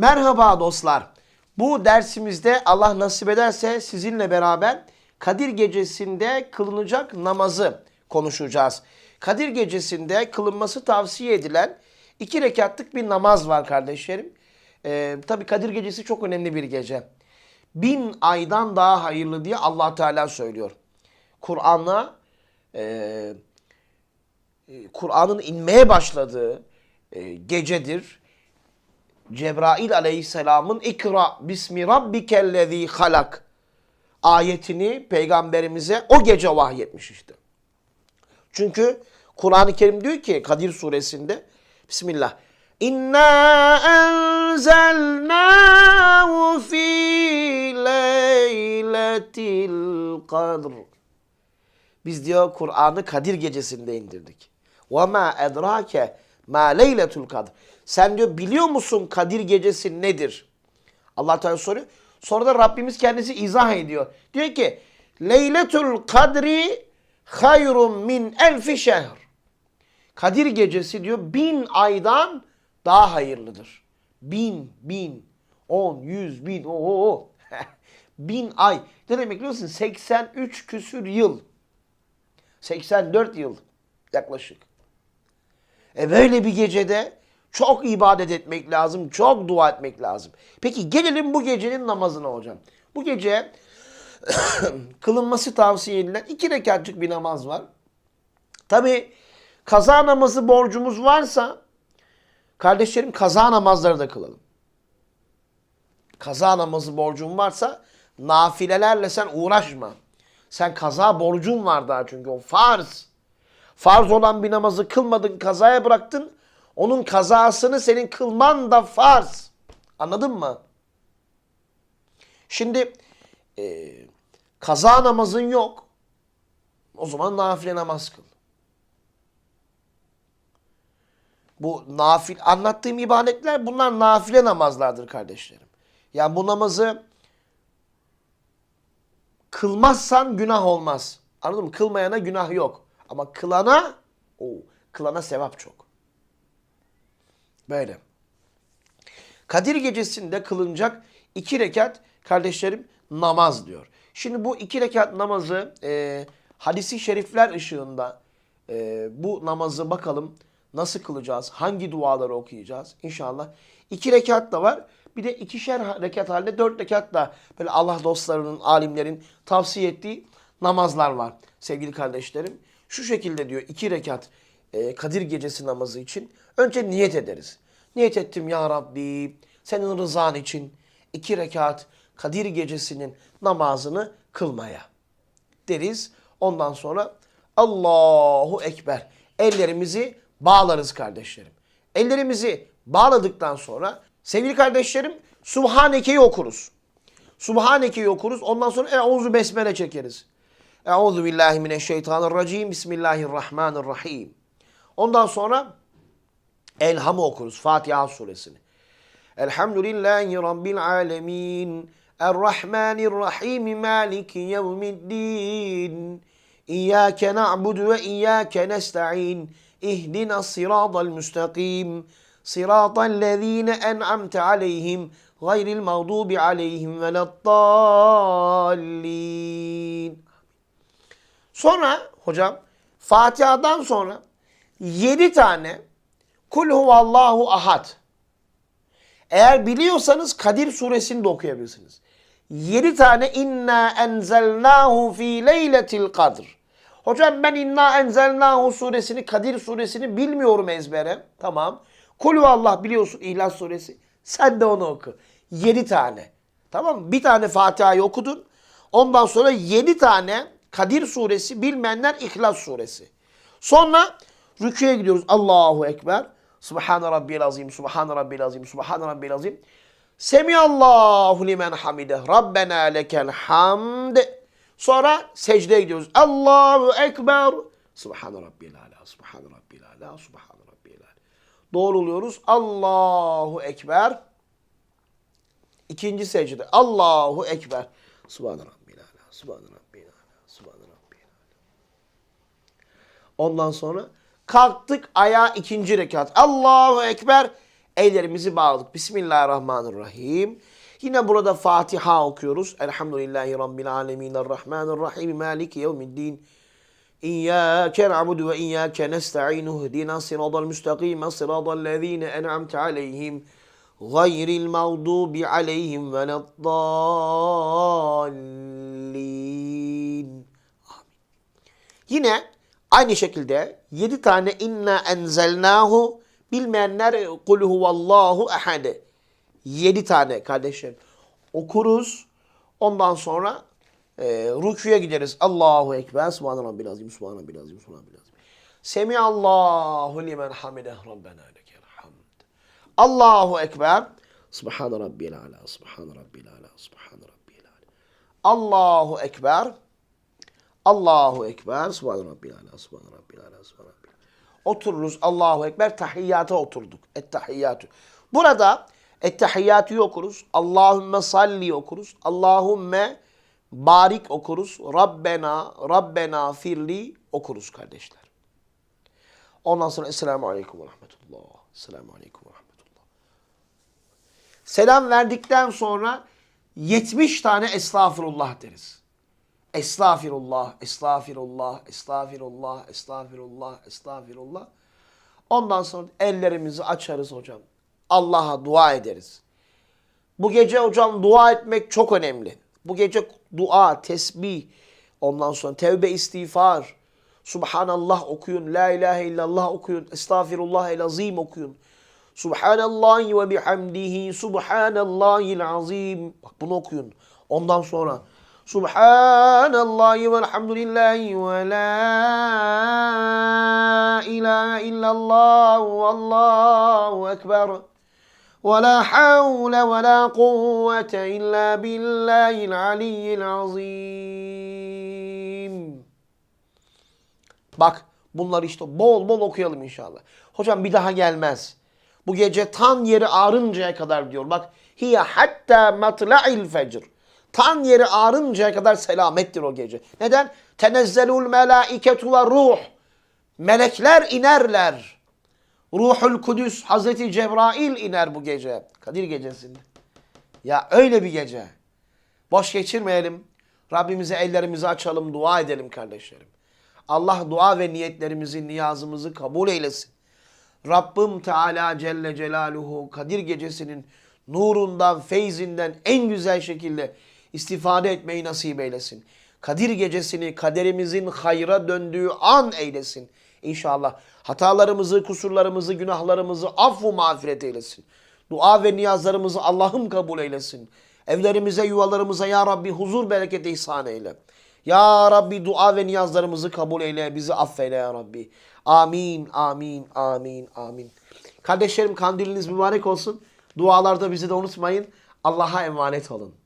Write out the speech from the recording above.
Merhaba dostlar. Bu dersimizde Allah nasip ederse sizinle beraber Kadir Gecesi'nde kılınacak namazı konuşacağız. Kadir Gecesi'nde kılınması tavsiye edilen iki rekatlık bir namaz var kardeşlerim. Ee, Tabi Kadir Gecesi çok önemli bir gece. Bin aydan daha hayırlı diye allah Teala söylüyor. Kur'an'a e, e, Kur'an'ın inmeye başladığı e, gecedir. Cebrail aleyhisselamın ikra bismi rabbikellezî halak ayetini peygamberimize o gece vahyetmiş işte. Çünkü Kur'an-ı Kerim diyor ki Kadir suresinde Bismillah. İnna enzelnâhu fî leyletil kadr. Biz diyor Kur'an'ı Kadir gecesinde indirdik. Ve ma edrake ma leyletul kadr. Sen diyor biliyor musun Kadir gecesi nedir? Allah Teala soruyor. Sonra da Rabbimiz kendisi izah ediyor. Diyor ki Leyletul kadri hayrun min elfi şehr. Kadir gecesi diyor bin aydan daha hayırlıdır. Bin, bin, on, yüz, bin, o bin ay. Ne demek biliyor musun? 83 küsür yıl. 84 yıl yaklaşık. E böyle bir gecede çok ibadet etmek lazım, çok dua etmek lazım. Peki gelelim bu gecenin namazına hocam. Bu gece kılınması tavsiye edilen iki rekatçık bir namaz var. Tabi kaza namazı borcumuz varsa kardeşlerim kaza namazları da kılalım. Kaza namazı borcun varsa nafilelerle sen uğraşma. Sen kaza borcun var daha çünkü o farz. Farz olan bir namazı kılmadın, kazaya bıraktın. Onun kazasını senin kılman da farz. Anladın mı? Şimdi e, kaza namazın yok. O zaman nafile namaz kıl. Bu nafil anlattığım ibadetler bunlar nafile namazlardır kardeşlerim. Yani bu namazı kılmazsan günah olmaz. Anladın mı? Kılmayana günah yok. Ama kılana, o kılana sevap çok. Böyle. Kadir gecesinde kılınacak iki rekat kardeşlerim namaz diyor. Şimdi bu iki rekat namazı e, hadisi şerifler ışığında e, bu namazı bakalım nasıl kılacağız, hangi duaları okuyacağız inşallah. İki rekat da var. Bir de ikişer rekat halinde dört rekat da böyle Allah dostlarının, alimlerin tavsiye ettiği namazlar var sevgili kardeşlerim. Şu şekilde diyor iki rekat e, Kadir gecesi namazı için önce niyet ederiz. Niyet ettim ya Rabbi senin rızan için iki rekat Kadir gecesinin namazını kılmaya deriz. Ondan sonra Allahu Ekber ellerimizi bağlarız kardeşlerim. Ellerimizi bağladıktan sonra sevgili kardeşlerim Subhaneke'yi okuruz. Subhaneke'yi okuruz. Ondan sonra Euzu Besmele çekeriz. Euzu billahi mineşşeytanirracim. Bismillahirrahmanirrahim. Ondan sonra Elham'ı okuruz. Fatiha suresini. Elhamdülillahi Rabbil alemin. Errahmanirrahim. Maliki yevmiddin. İyyâke na'budu ve iyyâke nesta'in. İhdina sıratal müstakim. Sıratal lezîne en'amte aleyhim. Gayril mağdubi aleyhim veleddallin. Sonra hocam Fatiha'dan sonra 7 tane Kul huvallahu ahad. Eğer biliyorsanız Kadir suresini de okuyabilirsiniz. 7 tane inna enzelnahu fi leyletil kadr. Hocam ben inna enzelnahu suresini Kadir suresini bilmiyorum ezbere. Tamam. Kul huvallah biliyorsun İhlas suresi. Sen de onu oku. 7 tane. Tamam mı? Bir tane Fatiha'yı okudun. Ondan sonra 7 tane Kadir suresi bilmeyenler İhlas suresi. Sonra rüküye gidiyoruz. Allahu Ekber. Subhane Rabbiyel Azim, Subhane Rabbiyel Azim, Subhane Rabbiyel Azim. Semiyallahu limen hamide. Rabbena lekel hamd. Sonra secdeye gidiyoruz. Allahu Ekber. Subhane Rabbiyel Ala, Subhane Rabbiyel Ala, Subhane Rabbiyel Ala. Doğruluyoruz. Allahu Ekber. İkinci secde. Allahu Ekber. Subhane Rabbiyel Ala, Subhane Rabbiyel Ala, Subhane Rabbiyel Ala. Ondan sonra kalktık ayağa ikinci rekat. Allahu Ekber. Ellerimizi bağladık. Bismillahirrahmanirrahim. Yine burada Fatiha okuyoruz. Elhamdülillahi Rabbil alemin. Errahmanirrahim. Maliki yevmiddin. İyyâke na'budu ve iyyâke nesta'in. Ihdina sıradal müstakîme sıradal lezîne en'amte aleyhim. Gayril mağdubi aleyhim ve neddallin. Yine aynı şekilde 7 tane inna enzelnahu bilmeyenler kul huvallahu ehad. 7 tane kardeşlerim okuruz. Ondan sonra e, rüküye gideriz. Allahu Ekber. Subhane Rabbil Azim. Subhane Rabbil Azim. Subhane Rabbil Azim. Semiallahu limen hamideh. Rabbena lekel hamd. Allahu Ekber. Subhane Rabbil Ala. Subhane Rabbil Ala. Subhane Rabbil Ala. Allahu Ekber. Allahu Ekber. Subhane Rabbil Ala. Subhane Rabbil Ala. Subhane Rabbil Ala. Otururuz. Allahu Ekber. Tahiyyata oturduk. Ettehiyyatü. Burada ettehiyyatü okuruz. Allahümme salli okuruz. Allahümme barik okuruz. Rabbena, Rabbena firli okuruz kardeşler. Ondan sonra Esselamu Aleyküm ve Rahmetullah. Esselamu Aleyküm ve Rahmetullah. Selam verdikten sonra 70 tane estağfurullah deriz. Estağfirullah, estağfirullah, estağfirullah, estağfirullah, estağfirullah. Ondan sonra ellerimizi açarız hocam. Allah'a dua ederiz. Bu gece hocam dua etmek çok önemli. Bu gece dua, tesbih, ondan sonra tevbe istiğfar, Subhanallah okuyun, La ilahe illallah okuyun, Estağfirullah el azim okuyun. Subhanallahi ve bihamdihi, Subhanallahil azim. Bak bunu okuyun. Ondan sonra Subhanallahi velhamdülillahi ve la ilahe illallah vallahu ekber. Ve la havle ve la kuvvete illa billahil aliyyil azim. Bak bunları işte bol bol okuyalım inşallah. Hocam bir daha gelmez. Bu gece tan yeri ağrıncaya kadar diyor. Bak hiye hatta matla'il fecr. Tan yeri ağrıncaya kadar selamettir o gece. Neden? Tenezzelul melaiketu ve ruh. Melekler inerler. Ruhul Kudüs Hazreti Cebrail iner bu gece. Kadir gecesinde. Ya öyle bir gece. Boş geçirmeyelim. Rabbimize ellerimizi açalım, dua edelim kardeşlerim. Allah dua ve niyetlerimizi, niyazımızı kabul eylesin. Rabbim Teala Celle Celaluhu Kadir gecesinin nurundan, feyzinden en güzel şekilde istifade etmeyi nasip eylesin. Kadir gecesini kaderimizin hayra döndüğü an eylesin. İnşallah hatalarımızı, kusurlarımızı, günahlarımızı affu mağfiret eylesin. Dua ve niyazlarımızı Allah'ım kabul eylesin. Evlerimize, yuvalarımıza ya Rabbi huzur, bereket ihsan eyle. Ya Rabbi dua ve niyazlarımızı kabul eyle, bizi affeyle ya Rabbi. Amin, amin, amin, amin. Kardeşlerim kandiliniz mübarek olsun. Dualarda bizi de unutmayın. Allah'a emanet olun.